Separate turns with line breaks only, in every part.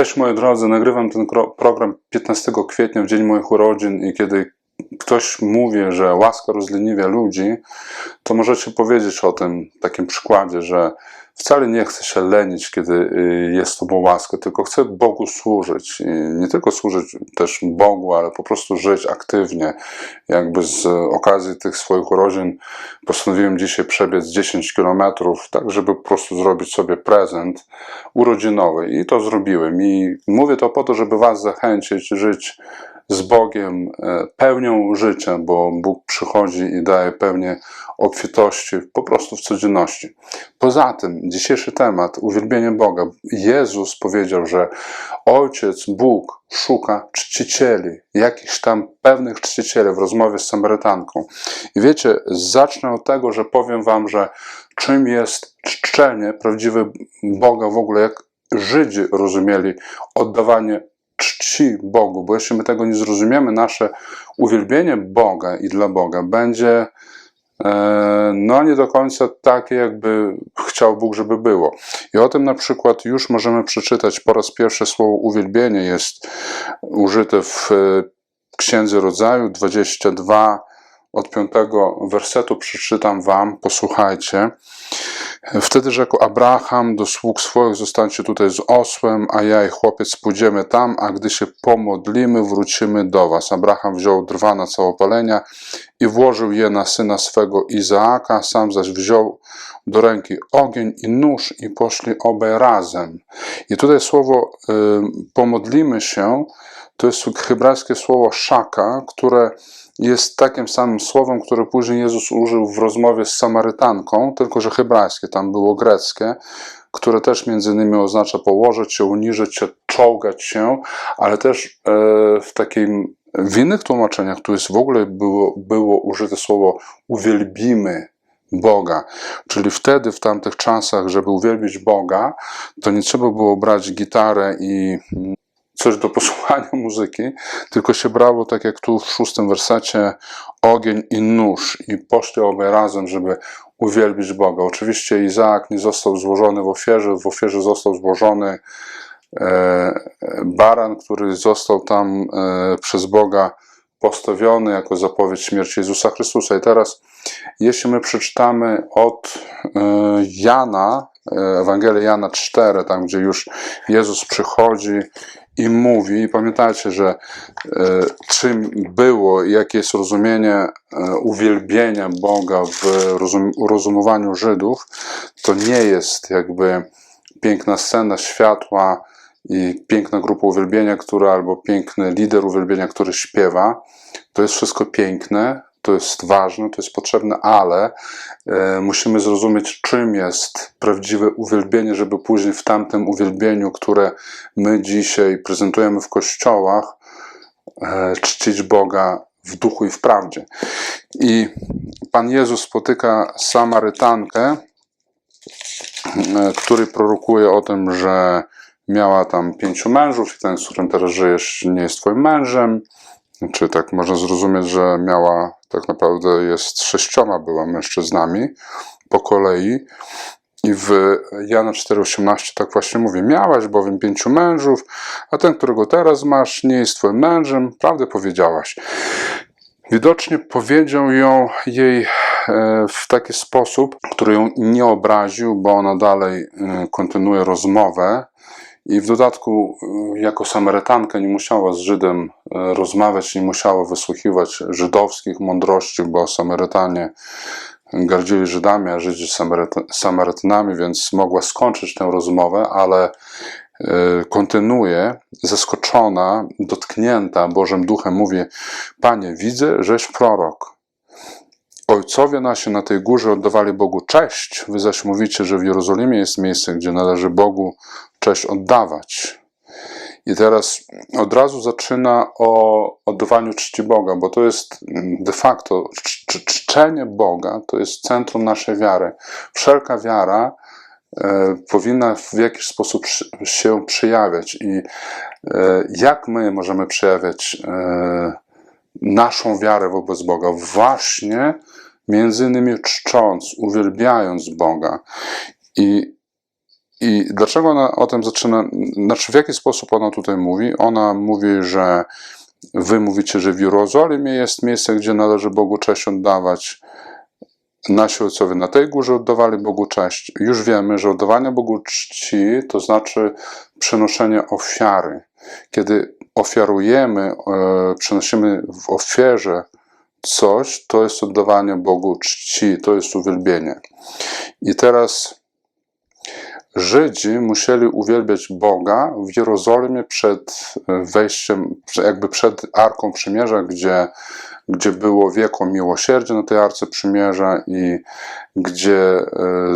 Cześć moi drodzy, nagrywam ten program 15 kwietnia w dzień moich urodzin i kiedy ktoś mówi, że łaska rozleniwia ludzi, to możecie powiedzieć o tym takim przykładzie, że wcale nie chcę się lenić, kiedy y, jest to łaska, tylko chcę Bogu służyć. I nie tylko służyć też Bogu, ale po prostu żyć aktywnie. Jakby z okazji tych swoich urodzin postanowiłem dzisiaj przebiec 10 kilometrów, tak żeby po prostu zrobić sobie prezent urodzinowy. I to zrobiłem. I mówię to po to, żeby Was zachęcić, żyć z Bogiem e, pełnią życia, bo Bóg przychodzi i daje pełnię obfitości po prostu w codzienności. Poza tym, dzisiejszy temat, uwielbienie Boga. Jezus powiedział, że Ojciec, Bóg szuka czcicieli, jakichś tam pewnych czcicieli w rozmowie z Samarytanką. I wiecie, zacznę od tego, że powiem Wam, że czym jest czczenie prawdziwe Boga w ogóle, jak Żydzi rozumieli oddawanie czci Bogu, bo jeśli my tego nie zrozumiemy, nasze uwielbienie Boga i dla Boga będzie e, no nie do końca takie, jakby chciał Bóg, żeby było. I o tym na przykład już możemy przeczytać po raz pierwszy słowo uwielbienie jest użyte w e, Księdze Rodzaju 22 od 5 wersetu przeczytam wam, posłuchajcie. Wtedy rzekł Abraham do sług swoich, zostańcie tutaj z osłem, a ja i chłopiec pójdziemy tam, a gdy się pomodlimy, wrócimy do was. Abraham wziął drwa na całopalenia i włożył je na syna swego Izaaka, sam zaś wziął do ręki ogień i nóż i poszli obaj razem. I tutaj słowo y, pomodlimy się, to jest hebrajskie słowo szaka, które jest takim samym słowem, które później Jezus użył w rozmowie z Samarytanką, tylko że hebrajskie, tam było greckie, które też między innymi oznacza położyć się, uniżyć się, czołgać się, ale też e, w takim w innych tłumaczeniach tu jest w ogóle było, było użyte słowo uwielbimy Boga. Czyli wtedy, w tamtych czasach, żeby uwielbić Boga, to nie trzeba było brać gitarę i coś do posłuchania muzyki, tylko się brało, tak jak tu w szóstym wersecie, ogień i nóż i poszli obaj razem, żeby uwielbić Boga. Oczywiście Izaak nie został złożony w ofierze, w ofierze został złożony e, baran, który został tam e, przez Boga postawiony jako zapowiedź śmierci Jezusa Chrystusa. I teraz, jeśli my przeczytamy od e, Jana, Ewangelii Jana 4, tam gdzie już Jezus przychodzi i mówi, i pamiętajcie, że e, czym było, jakie jest rozumienie e, uwielbienia Boga w rozum, rozumowaniu Żydów, to nie jest jakby piękna scena światła i piękna grupa uwielbienia, która albo piękny lider uwielbienia, który śpiewa. To jest wszystko piękne, to jest ważne, to jest potrzebne, ale e, musimy zrozumieć, czym jest prawdziwe uwielbienie, żeby później w tamtym uwielbieniu, które my dzisiaj prezentujemy w kościołach, e, czcić Boga w duchu i w prawdzie. I Pan Jezus spotyka Samarytankę, e, który prorokuje o tym, że miała tam pięciu mężów i ten, z którym teraz żyjesz, nie jest twoim mężem. Czy tak można zrozumieć, że miała, tak naprawdę jest sześcioma była mężczyznami po kolei. I w Jana 4,18 tak właśnie mówi: Miałaś bowiem pięciu mężów, a ten, którego teraz masz, nie jest twoim mężem, prawdę powiedziałaś. Widocznie powiedział ją jej e, w taki sposób, który ją nie obraził, bo ona dalej e, kontynuuje rozmowę i w dodatku, y, jako Samarytanka, nie musiała z Żydem y, rozmawiać, nie musiała wysłuchiwać żydowskich mądrości, bo Samarytanie gardzili Żydami, a Żydzi Samarytanami, więc mogła skończyć tę rozmowę, ale y, kontynuuje, zaskoczona, dotknięta Bożym Duchem, mówi: Panie, widzę, żeś prorok. Ojcowie nasi na tej górze oddawali Bogu cześć, wy zaś mówicie, że w Jerozolimie jest miejsce, gdzie należy Bogu cześć oddawać. I teraz od razu zaczyna o oddawaniu czci Boga, bo to jest de facto czczenie Boga, to jest centrum naszej wiary. Wszelka wiara e, powinna w jakiś sposób się przejawiać. I e, jak my możemy przejawiać e, naszą wiarę wobec Boga? Właśnie między innymi czcząc, uwielbiając Boga. I I dlaczego ona o tym zaczyna? Znaczy, w jaki sposób ona tutaj mówi? Ona mówi, że wy mówicie, że w Jerozolimie jest miejsce, gdzie należy Bogu cześć oddawać. Nasi ojcowie na tej górze oddawali Bogu cześć. Już wiemy, że oddawanie Bogu czci to znaczy przynoszenie ofiary. Kiedy ofiarujemy, e, przynosimy w ofierze coś, to jest oddawanie Bogu czci, to jest uwielbienie. I teraz Żydzi musieli uwielbiać Boga w Jerozolimie przed wejściem, jakby przed Arką Przymierza, gdzie, gdzie było wieko miłosierdzia na tej Arce Przymierza i gdzie e,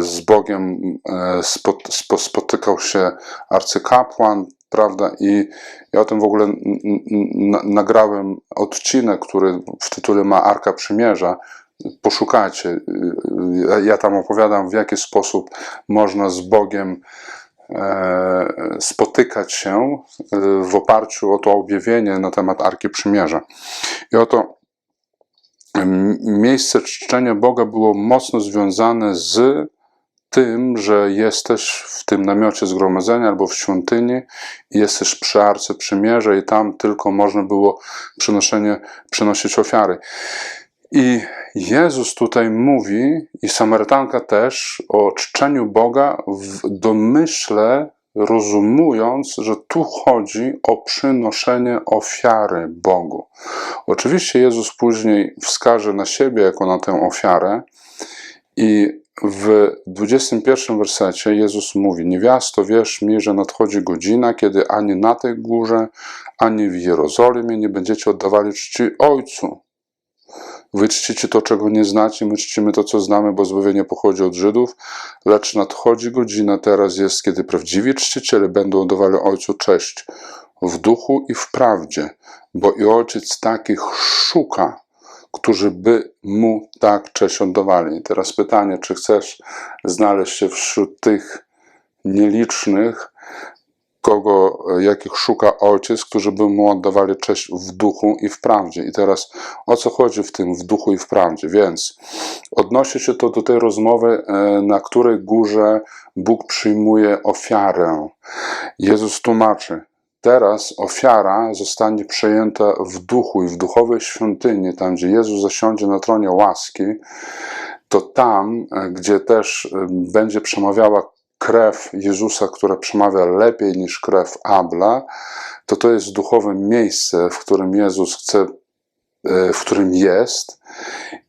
z Bogiem e, spot, spo, spotykał się arcykapłan, prawda? I ja o tym w ogóle nagrałem odcinek, który w tytule ma Arka Przymierza. Poszukajcie. Ja tam opowiadam, w jaki sposób można z Bogiem e, spotykać się e, w oparciu o to objawienie na temat Arki Przymierza. I oto miejsce czczenia Boga było mocno związane z tym, że jesteś w tym namiocie zgromadzenia albo w świątyni jesteś przy Arce Przymierza i tam tylko można było przynoszenie, przynosić ofiary. I Jezus tutaj mówi, i Samarytanka też, o czczeniu Boga w domyśle, rozumując, że tu chodzi o przynoszenie ofiary Bogu. Oczywiście Jezus później wskaże na siebie jako na tę ofiarę i w 21 wersecie Jezus mówi: Niewiasto, wierz mi, że nadchodzi godzina, kiedy ani na tej górze, ani w Jerozolimie nie będziecie oddawali czci Ojcu. Wy czcicie to, czego nie znacie, my czcimy to, co znamy, bo zbawienie pochodzi od Żydów, lecz nadchodzi godzina, teraz jest, kiedy prawdziwi czciciele będą oddawali Ojcu cześć w duchu i w prawdzie, bo i Ojciec takich szuka, którzy by Mu tak cześć oddawali. I teraz pytanie, czy chcesz znaleźć się wśród tych nielicznych, kogo, jakich szuka ojciec, którzy by mu oddawali cześć w duchu i w prawdzie. I teraz o co chodzi w tym w duchu i w prawdzie? Więc odnosi się to do tej rozmowy, e, na której górze Bóg przyjmuje ofiarę. Jezus tłumaczy, teraz ofiara zostanie przejęta w duchu i w duchowej świątyni, tam gdzie Jezus zasiądzie na tronie łaski, to tam, e, gdzie też e, będzie przemawiała krew Jezusa, która przemawia lepiej niż krew Abla, to to jest duchowe miejsce, w którym Jezus chce, e, w którym jest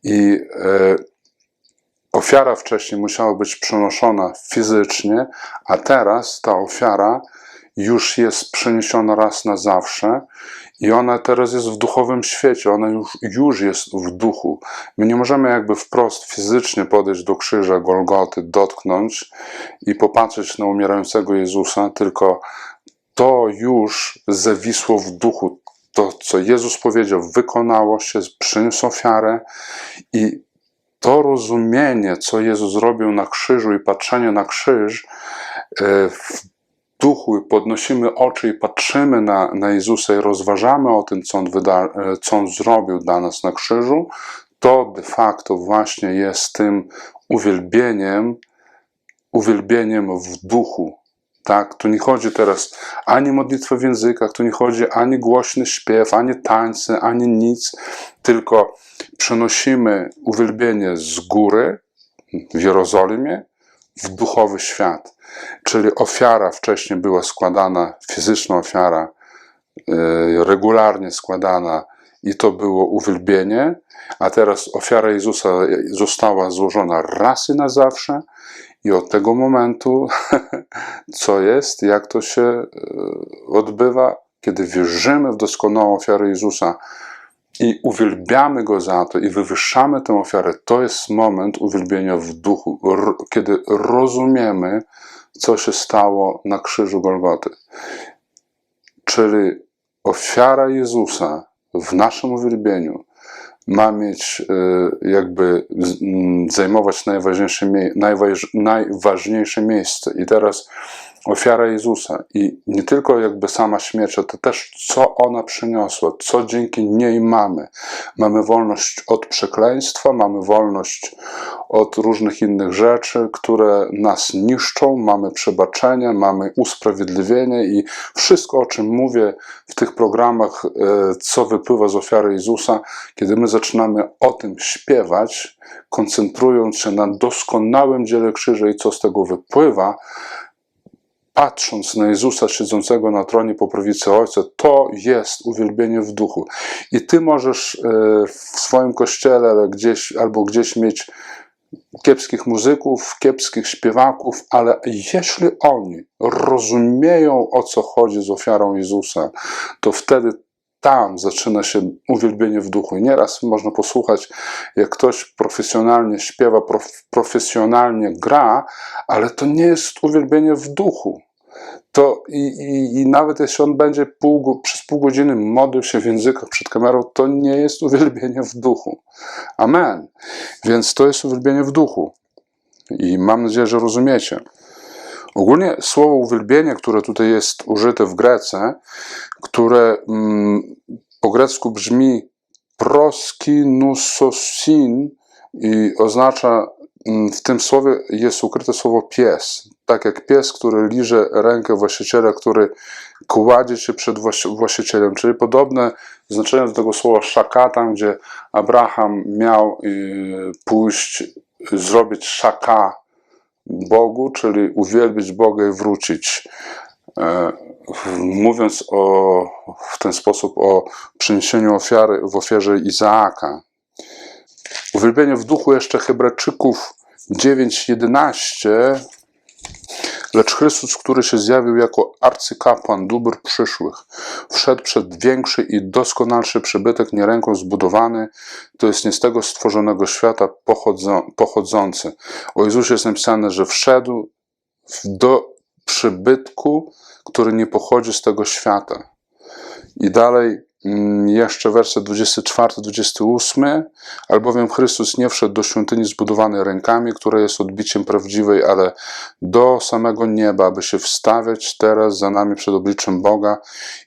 i e, ofiara wcześniej musiała być przenoszona fizycznie, a teraz ta ofiara już jest przeniesiona raz na zawsze i ona teraz jest w duchowym świecie, ona już, już jest w duchu. My nie możemy jakby wprost fizycznie podejść do krzyża Golgoty, dotknąć i popatrzeć na umierającego Jezusa, tylko to już zawisło w duchu. To, co Jezus powiedział, wykonało się, przyniósł ofiarę i to rozumienie, co Jezus zrobił na krzyżu i patrzenie na krzyż, e, duchu podnosimy oczy i patrzymy na, na Jezusa i rozważamy o tym, co on, wyda, co on zrobił dla nas na krzyżu, to de facto właśnie jest tym uwielbieniem, uwielbieniem w duchu. Tak? Tu nie chodzi teraz ani modlitwa w językach, tu nie chodzi ani głośny śpiew, ani tańce, ani nic, tylko przenosimy uwielbienie z góry w Jerozolimie w duchowy świat. Czyli ofiara wcześniej była składana, fizyczna ofiara, yy, regularnie składana i to było uwielbienie, a teraz ofiara Jezusa została złożona raz i na zawsze i od tego momentu, co jest, jak to się yy, odbywa, kiedy wierzymy w doskonałą ofiarę Jezusa, i uwielbiamy Go za to i wywyższamy tę ofiarę, to jest moment uwielbienia w duchu, kiedy rozumiemy, co się stało na krzyżu Golgoty. Czyli ofiara Jezusa w naszym uwielbieniu ma mieć, e, jakby zajmować najważniejsze, najważ, najważniejsze miejsce. I teraz ofiara Jezusa i nie tylko jakby sama śmierć, ale też co ona przyniosła, co dzięki niej mamy. Mamy wolność od przekleństwa, mamy wolność od różnych innych rzeczy, które nas niszczą, mamy przebaczenie, mamy usprawiedliwienie i wszystko, o czym mówię w tych programach, e, co wypływa z ofiary Jezusa, kiedy my zaczynamy o tym śpiewać, koncentrując się na doskonałym dziele krzyża i co z tego wypływa, patrząc na Jezusa siedzącego na tronie po prawicy Ojca, to jest uwielbienie w duchu. I ty możesz e, w swoim kościele gdzieś, albo gdzieś mieć kiepskich muzyków, kiepskich śpiewaków, ale jeśli oni rozumieją o co chodzi z ofiarą Jezusa, to wtedy tam zaczyna się uwielbienie w duchu. I nieraz można posłuchać, jak ktoś profesjonalnie śpiewa, prof, profesjonalnie gra, ale to nie jest uwielbienie w duchu. To i, i, i nawet jeśli on będzie pół, przez pół godziny modlił się w językach przed kamerą, to nie jest uwielbienie w duchu. Amen. Więc to jest uwielbienie w duchu. I mam nadzieję, że rozumiecie. Ogólnie słowo uwielbienie, które tutaj jest użyte w Grece, które mm, po grecku brzmi proskinusosin i oznacza, w tym słowie jest ukryte słowo pies. Tak jak pies, który liże rękę właściciela, który kładzie się przed właścicielem, czyli podobne znaczenie do tego słowa szaka, gdzie Abraham miał y, pójść, zrobić szaka Bogu, czyli uwielbić Boga i wrócić. E, mówiąc o, w ten sposób o przyniesieniu ofiary w ofierze Izaaka. Uwielbienie w duchu jeszcze Hebrajczyków 9:11 Lecz Chrystus, który się zjawił jako arcykapłan dóbr przyszłych, wszedł przed większy i doskonalszy przybytek, nie ręką zbudowany, to jest nie z tego stworzonego świata pochodzący. O Jezusie jest napisane, że wszedł do przybytku, który nie pochodzi z tego świata. I dalej jeszcze werset 24-28, albowiem Chrystus nie wszedł do świątyni zbudowanej rękami, która jest odbiciem prawdziwej, ale do samego nieba, aby się wstawiać teraz za nami przed obliczem Boga.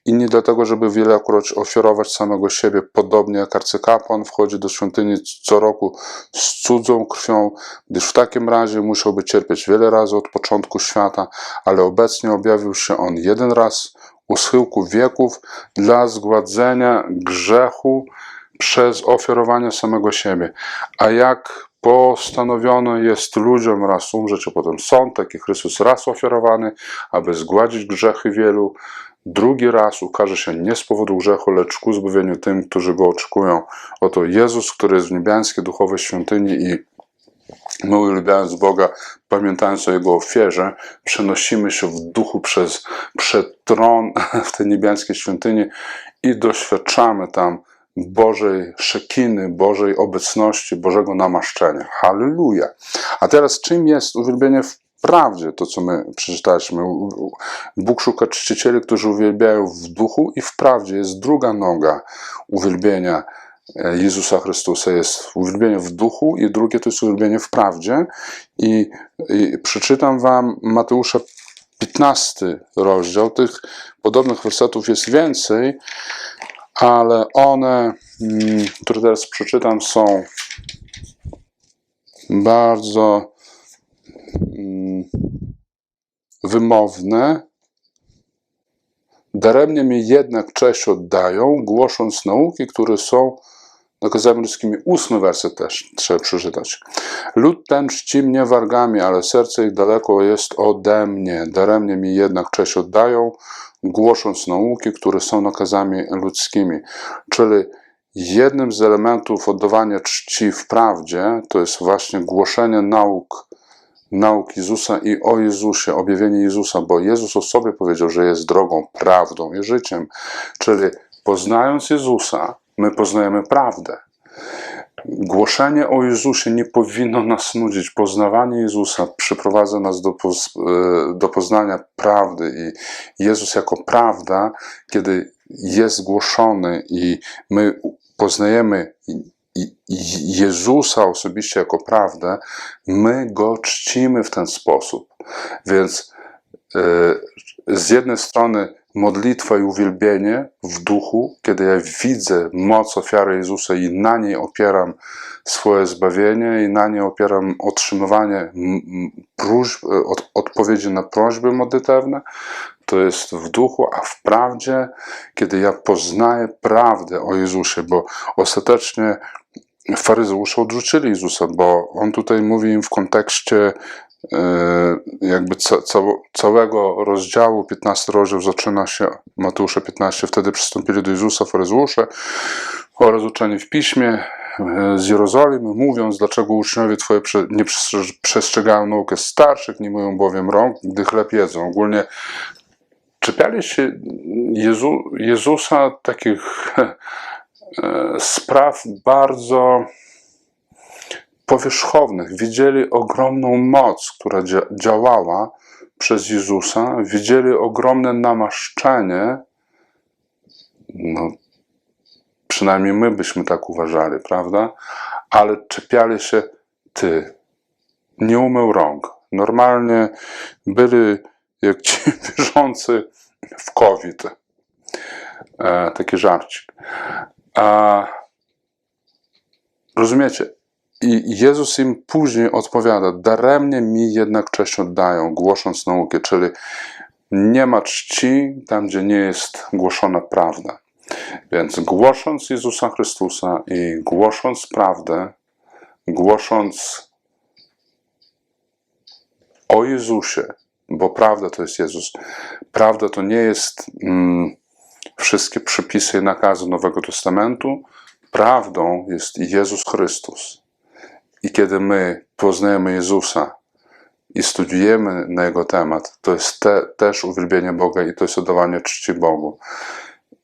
I nie dlatego, żeby wielekroć ofiarować samego siebie, podobnie jak arcykapłan wchodzi do świątyni co roku z cudzą krwią, gdyż w takim razie musiałby cierpieć wiele razy od początku świata, ale obecnie objawił się on jeden raz u schyłku wieków dla zgładzenia grzechu przez ofiarowanie samego siebie. A jak postanowiono jest ludziom raz umrzeć, a potem sąd, taki Chrystus raz ofiarowany, aby zgładzić grzechy wielu, drugi raz ukaże się nie z powodu grzechu, lecz ku zbawieniu tym, którzy go oczekują. Oto Jezus, który jest w niebiańskiej duchowej świątyni i My uwielbiając Boga, pamiętając o Jego ofierze, przenosimy się w duchu przez przed tron w tej niebiańskiej świątyni i doświadczamy tam Bożej szekiny, Bożej obecności, Bożego namaszczenia. Halleluja! A teraz czym jest uwielbienie w prawdzie, to co my przeczytaliśmy? Bóg szuka czcicieli, którzy uwielbiają w duchu i w prawdzie. Jest druga noga uwielbienia Jezusa Chrystusa jest uwielbienie w duchu i drugie to jest uwielbienie w prawdzie. I, i przeczytam wam Mateusza 15 rozdział. Tych podobnych wersetów jest więcej, ale one, mm, które teraz przeczytam, są bardzo mm, wymowne. Daremnie mi jednak cześć oddają, głosząc nauki, które są Nakazami ludzkimi. Ósmy werset też trzeba przeczytać. Lud ten czci mnie wargami, ale serce ich daleko jest ode mnie. Daremnie mi jednak cześć oddają, głosząc nauki, które są nakazami ludzkimi. Czyli jednym z elementów oddawania czci w prawdzie to jest właśnie głoszenie nauk, nauk Jezusa i o Jezusie, objawienie Jezusa, bo Jezus o sobie powiedział, że jest drogą, prawdą i życiem. Czyli poznając Jezusa, my poznajemy prawdę. Głoszenie o Jezusie nie powinno nas nudzić. Poznawanie Jezusa przyprowadza nas do, poz, e, do poznania prawdy i Jezus jako prawda, kiedy jest głoszony i my poznajemy Jezusa osobiście jako prawdę, my go czcimy w ten sposób. Więc e, z jednej strony modlitwa i uwielbienie w duchu, kiedy ja widzę moc ofiary Jezusa i na niej opieram swoje zbawienie i na niej opieram otrzymywanie próśb, e, od, odpowiedzi na prośby modlitewne, to jest w duchu, a w prawdzie, kiedy ja poznaję prawdę o Jezusie, bo ostatecznie faryzeusze odrzucili Jezusa, bo on tutaj mówi im w kontekście jakby ca, cało- całego rozdziału, 15 rozdział zaczyna się Mateusza 15, wtedy przystąpili do Jezusa faryzeusze oraz uczeni w piśmie e, z Jerozolimy, mówiąc, dlaczego uczniowie Twoje nie przestrze- przestrzegają naukę starszych, nie myją bowiem rąk, gdy chleb jedzą. Ogólnie czepiali się Jezu, Jezusa takich e, spraw bardzo powierzchownych. Widzieli ogromną moc, która dzia- działała przez Jezusa, widzieli ogromne namaszczenie. No, przynajmniej my byśmy tak uważali, prawda? Ale czepiali się, ty, nie umył rąk. Normalnie byli jak ci wierzący w COVID. E, taki żarcik. A, rozumiecie? I Jezus im później odpowiada, daremnie mi jednak cześć oddają, głosząc naukę, czyli nie ma czci tam, gdzie nie jest głoszona prawda. Więc głosząc Jezusa Chrystusa i głosząc prawdę, głosząc o Jezusie, bo prawda to jest Jezus. Prawda to nie jest mm, wszystkie przepisy i nakazy Nowego Testamentu. Prawdą jest Jezus Chrystus. I kiedy my poznajemy Jezusa i studiujemy na Jego temat, to jest te, też uwielbienie Boga i to jest oddawanie czci Bogu.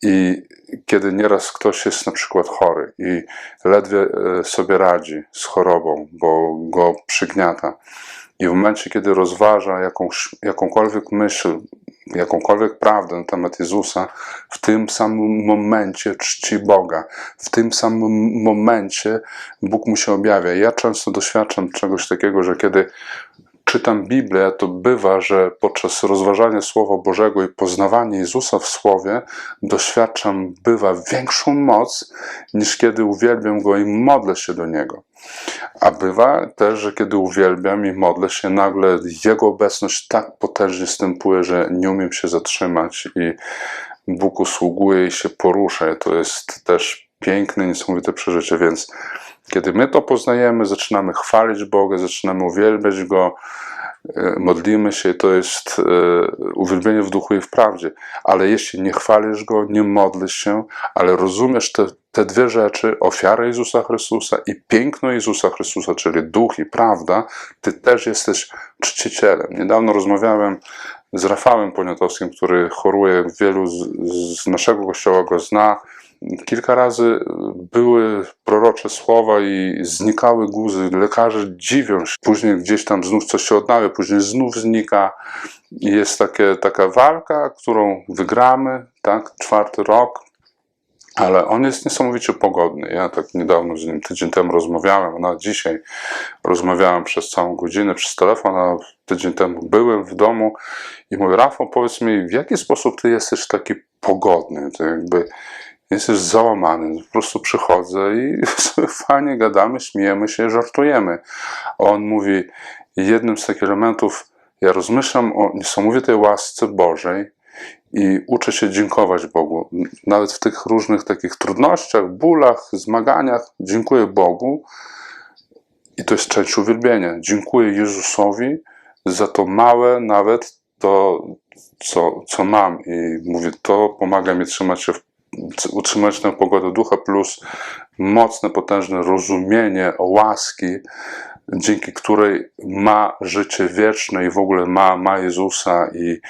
I kiedy nieraz ktoś jest na przykład chory i ledwie e, sobie radzi z chorobą, bo go przygniata, i w momencie, kiedy rozważa jakąś, jakąkolwiek myśl, jakąkolwiek prawdę na temat Jezusa, w tym samym momencie czci Boga. W tym samym momencie Bóg mu się objawia. Ja często doświadczam czegoś takiego, że kiedy czytam Biblię, to bywa, że podczas rozważania Słowa Bożego i poznawania Jezusa w Słowie doświadczam, bywa większą moc, niż kiedy uwielbiam Go i modlę się do Niego. A bywa też, że kiedy uwielbiam i modlę się, nagle Jego obecność tak potężnie stępuje, że nie umiem się zatrzymać i Bóg usługuje i się porusza. To jest też piękne, niesamowite przeżycie, więc kiedy my to poznajemy, zaczynamy chwalić Boga, zaczynamy uwielbiać Go, e, modlimy się, to jest e, uwielbienie w duchu i w prawdzie. Ale jeśli nie chwalisz Go, nie modlisz się, ale rozumiesz te, te dwie rzeczy, ofiarę Jezusa Chrystusa i piękno Jezusa Chrystusa, czyli duch i prawda, ty też jesteś czcicielem. Niedawno rozmawiałem z Rafałem Poniatowskim, który choruje, wielu z, z naszego kościoła go zna. Kilka razy były prorocze słowa i znikały guzy. Lekarze dziwią się. Później gdzieś tam znów coś się odnawia, później znów znika. Jest takie, taka walka, którą wygramy, tak? Czwarty rok. Ale on jest niesamowicie pogodny. Ja tak niedawno z nim tydzień temu rozmawiałem, a nawet dzisiaj rozmawiałem przez całą godzinę przez telefon, a tydzień temu byłem w domu i mówię, Rafał, powiedz mi, w jaki sposób ty jesteś taki pogodny? To jakby jesteś załamany. Po prostu przychodzę i fajnie gadamy, śmiejemy się, żartujemy. A on mówi, jednym z takich elementów, ja rozmyślam o niesamowitej łasce Bożej i uczę się dziękować Bogu. Nawet w tych różnych takich trudnościach, bólach, zmaganiach, dziękuję Bogu. I to jest część uwielbienia. Dziękuję Jezusowi za to małe, nawet to, co, co mam. I mówię, to pomaga mi trzymać się utrzymać tę pogodę ducha, plus mocne, potężne rozumienie łaski, dzięki której ma życie wieczne i w ogóle ma, ma Jezusa i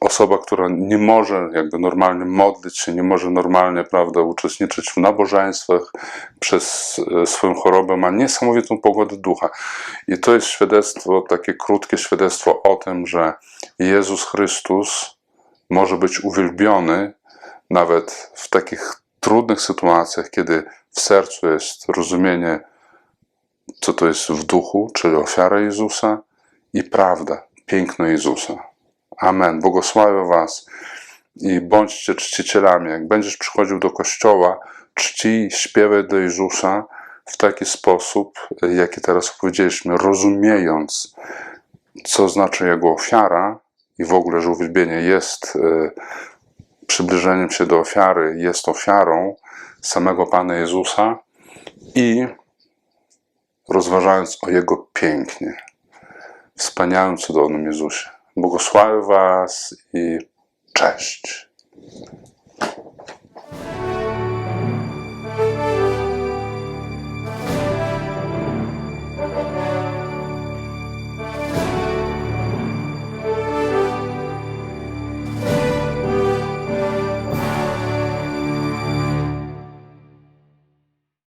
osoba, która nie może jakby normalnie modlić się, nie może normalnie, prawda, uczestniczyć w nabożeństwach przez e, swoją chorobę, ma niesamowitą pogodę ducha. I to jest świadectwo, takie krótkie świadectwo o tym, że Jezus Chrystus może być uwielbiony nawet w takich trudnych sytuacjach, kiedy w sercu jest rozumienie, co to jest w duchu, czyli ofiara Jezusa i prawda, piękno Jezusa. Amen. Błogosławię Was i bądźcie czcicielami. Jak będziesz przychodził do kościoła, czci śpiewaj do Jezusa w taki sposób, jaki teraz powiedzieliśmy, rozumiejąc, co znaczy Jego ofiara i w ogóle, że uwielbienie jest e, przybliżeniem się do ofiary, jest ofiarą samego Pana Jezusa i rozważając o Jego pięknie, wspaniałym, cudownym Jezusie. Błogosławię Was i cześć.